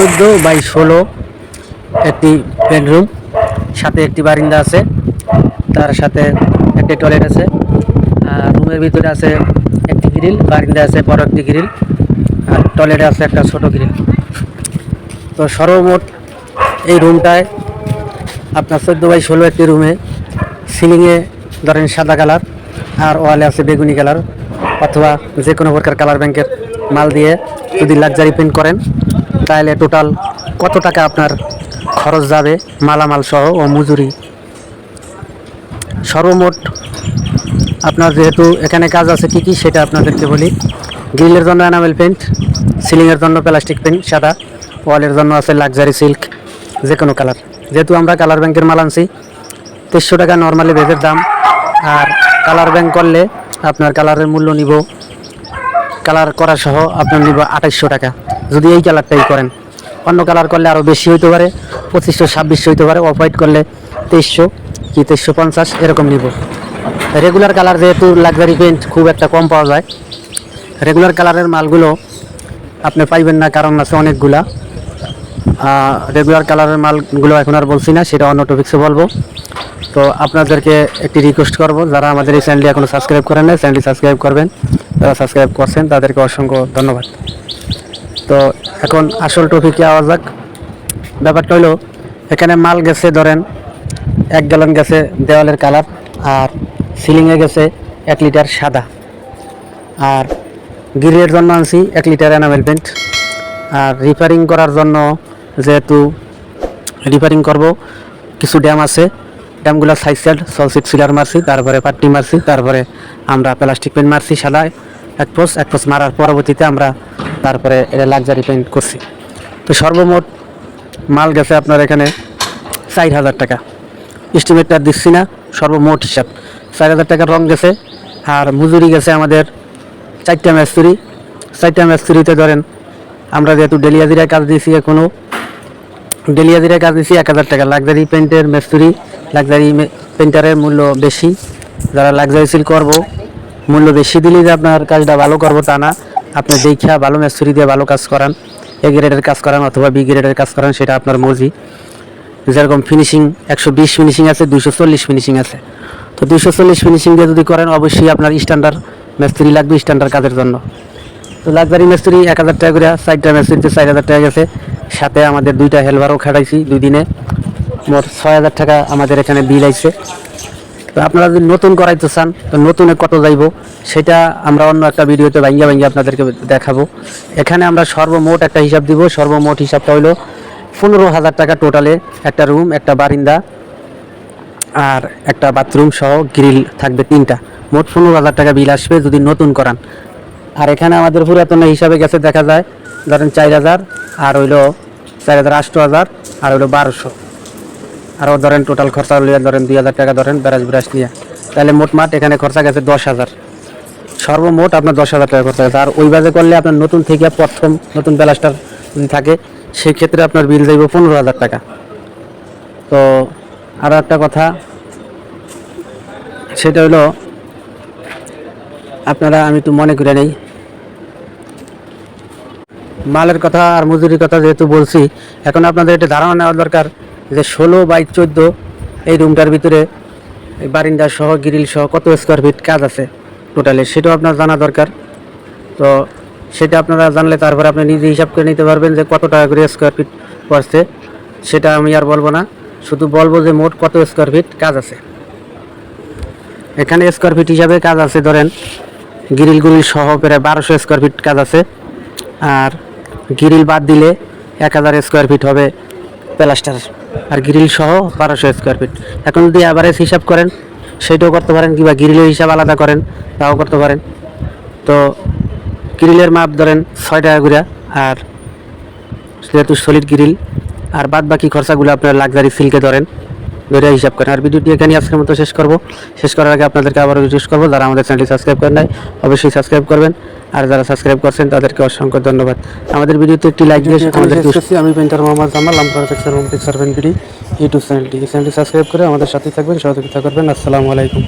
চোদ্দ বাই ষোলো একটি বেডরুম সাথে একটি বারিন্দা আছে, তার সাথে একটি টয়লেট আছে রুমের ভিতরে আছে একটি গ্রিল বারিন্দা আছে বড় একটি গ্রিল আর টয়লেটে আছে একটা ছোট গ্রিল তো সর্বমোট এই রুমটায় আপনার চোদ্দ বাই ষোলো একটি রুমে সিলিংয়ে ধরেন সাদা কালার আর ওয়ালে আছে বেগুনি কালার অথবা যে কোনো প্রকার কালার ব্যাংকের মাল দিয়ে যদি লাক্সারি পেন্ট করেন তাহলে টোটাল কত টাকা আপনার খরচ যাবে মালামাল সহ ও মজুরি? সর্বমোট আপনার যেহেতু এখানে কাজ আছে, কি কি সেটা আপনাদেরকে বলি। গ্রিলের জন্য অ্যানামেল পেন্ট সিলিংয়ের জন্য প্লাস্টিক পেন্ট সাদা। ওয়ালের জন্য আছে লাক্সারি সিল্ক যে কোনো কালার যেহেতু আমরা কালার ব্যাংকের মাল আনছি, তেইশশো টাকা নর্মালি বেজের দাম। আর কালার ব্যাংক করলে আপনার কালারের মূল্য নিব কালার করা সহ আপনার নিব আঠাইশশো টাকা। যদি এই কালারটাই করেন। অন্য কালার করলে আরও বেশি হইতে পারে, পঁচিশশো, ছাব্বিশশো হইতে পারে অফ হোয়াইট করলে তেইশশো কি তেইশশো পঞ্চাশ, এরকম নিব। রেগুলার কালার যেহেতু লাক্সারি পেন্ট খুব একটা কম পাওয়া যায় রেগুলার কালারের মালগুলো আপনি পাইবেন না, কারণ আছে অনেকগুলা। রেগুলার কালারের মালগুলো এখন আর বলছি না, সেটা অন্য টপিক্সে বলব। তো আপনাদেরকে একটি রিকোয়েস্ট করব, যারা আমাদের এই চ্যানেলটি এখনও সাবস্ক্রাইব করেন না চ্যানেলটি সাবস্ক্রাইব করবেন। যারা সাবস্ক্রাইব করছেন, তাদেরকে অসংখ্য ধন্যবাদ। তো এখন আসল টপিকে আওয়া যাক। ব্যাপারটা হলো, এখানে মাল গেছে, ধরেন এক গ্যালন গেছে দেওয়ালের কালার আর সিলিংয়ে গেছে এক লিটার সাদা। আর গিরের জন্য আনছি এক লিটার এনামেল পেন্ট আর রিপেয়ারিং করার জন্য যেহেতু রিপেয়ারিং করব, কিছু ড্যাম আছে। ড্যামগুলো সাইড সাইড সলসিট সিলার মারছি, তারপরে পাট্টি মারছি, তারপরে আমরা প্লাস্টিক পেন্ট মারছি সাদা এক পোস এক পোস মারার পরবর্তীতে আমরা তারপরে এটা লাক্সারি পেন্ট করছি। তো সর্বমোট মাল গেছে আপনার এখানে চার হাজার টাকা। এস্টিমেটটা দিচ্ছি না, সর্বমোট হিসাব। চার হাজার টাকার রং গেছে, আর মজুরি গেছে আমাদের চারটা মিস্ত্রি। চারটা মিস্ত্রিতে ধরেন, আমরা যেহেতু ডেলিয়াজিরা কাজ দিয়েছি এখনও ডেলিয়াজিরা কাজ দিয়েছি এক হাজার টাকা। লাক্সারি পেন্টের মিস্ত্রি লাক্সারি পেন্টারের মূল্য বেশি। যারা লাক্সারি সিল করব, মূল্য বেশি দিলেই যে আপনার কাজটা ভালো করব তা না। আপনি দেখা ভালো মিস্ত্রি দিয়ে ভালো কাজ করান এ গ্রেডের কাজ করান অথবা বি গ্রেডের কাজ করান, সেটা আপনার মর্জি। যেরকম ফিনিশিং একশো বিশ ফিনিশিং আছে দুশো চল্লিশ ফিনিশিং আছে। তো দুশো চল্লিশ ফিনিশিং দিয়ে যদি করেন, অবশ্যই আপনার স্ট্যান্ডার্ড মিস্ত্রি লাগবে স্ট্যান্ডার্ড কাজের জন্য। তো লাক্সারি মিস্ত্রি এক হাজার টাকা করে চারটা মিস্ত্রিতে চার হাজার টাকা গেছে। সাথে আমাদের দুইটা হেলভারও খাটাইছি দুই দিনে। মোট ছয় হাজার টাকা আমাদের এখানে বিল আইছে। তো আপনারা যদি নতুন করাইতে চান, তো নতুনে কত যাইব, সেটা আমরা অন্য একটা ভিডিওতে ভাঙ্গিয়া ভাঙ্গিয়া আপনাদেরকে দেখাবো। এখানে আমরা সর্বমোট একটা হিসাব দিব, সর্বমোট হিসাবটা হইল পনেরো হাজার টাকা টোটালে একটা রুম, একটা বারিন্দা আর একটা বাথরুম সহ গ্রিল থাকবে তিনটা। মোট পনেরো হাজার টাকা বিল আসবে যদি নতুন করান। আর এখানে আমাদের পুরাতন হিসাবে গেছে দেখা যায়, ধরেন চার হাজার আর হইল চার হাজার আষ্ট হাজার আর হইল বারোশো। আরও ধরেন টোটাল খরচা লিয়ে ধরেন দুই হাজার টাকা ধরেন ব্রাশ ব্রাশ নিয়ে। তাহলে মোট মাঠ এখানে খরচা গেছে দশ হাজার। সর্বমোট আপনার দশ হাজার টাকা খরচা গেছে। আর ওই বাজে করলে আপনার নতুন থেকে প্রথম নতুন প্লাস্টার যদি থাকে সেই ক্ষেত্রে আপনার বিল যাইব পনেরো হাজার টাকা। তো আরও একটা কথা, সেটা হলো, আপনারা আমি একটু মনে করে নেই। মালের কথা আর মজুরির কথা যেহেতু বলছি, এখন আপনাদের একটা ধারণা নেওয়া দরকার। যে ষোলো বাই চোদ্দ এই রুমটার ভিতরে বারিন্দা সহ, গ্রিল সহ কত স্কোয়ার ফিট কাজ আছে টোটালে সেটাও আপনার জানা দরকার। তো সেটা আপনারা জানলে তারপরে আপনি নিজে হিসাব করে নিতে পারবেন যে কত টাকা করে স্কোয়ার ফিট পড়ছে। সেটা আমি আর বলব না, শুধু বলব যে মোট কত স্কোয়ার ফিট কাজ আছে। এখানে স্কোয়ার ফিট হিসাবে কাজ আছে, ধরেন গুরিল সহ প্রায় বারোশো স্কোয়ার ফিট কাজ আছে। আর গ্রিল বাদ দিলে এক হাজার স্কোয়ার ফিট হবে প্লাস্টার আর গ্রিল সহ বারোশো স্কোয়ার ফিট এখন যদি অ্যাভারেজ হিসাব করেন সেটাও করতে পারেন কিংবা গ্রিলের হিসাব আলাদা করেন, তাও করতে পারেন। তো গ্রিলের মাপ ধরেন ছয় টাকা করে, আর যেহেতু সলিড গ্রিল আর বাদ বাকি খরচাগুলো আপনার লাক্সারি সিল্কে ধরেন ধরে হিসাব করেন আর ভিডিওটি এখানে আজকের মতো শেষ করব। শেষ করার আগে আপনাদেরকে আবারও রিকোয়েস্ট করব যারা আমাদের চ্যানেলটি সাবস্ক্রাইব করেন নাই অবশ্যই সাবস্ক্রাইব করবেন। আর যারা সাবস্ক্রাইব করছেন তাদেরকে অসংখ্য ধন্যবাদ। আমাদের ভিডিওতে একটি লাইক দিয়ে আমাদের আমি পেন্টার মোহাম্মদ জামাল পিকচার ভিডি ইউটিউব চ্যানেলটি। চ্যানেলটি সাবস্ক্রাইব করে আমাদের সাথে থাকবেন সহযোগিতা করবেন। আসসালামু আলাইকুম।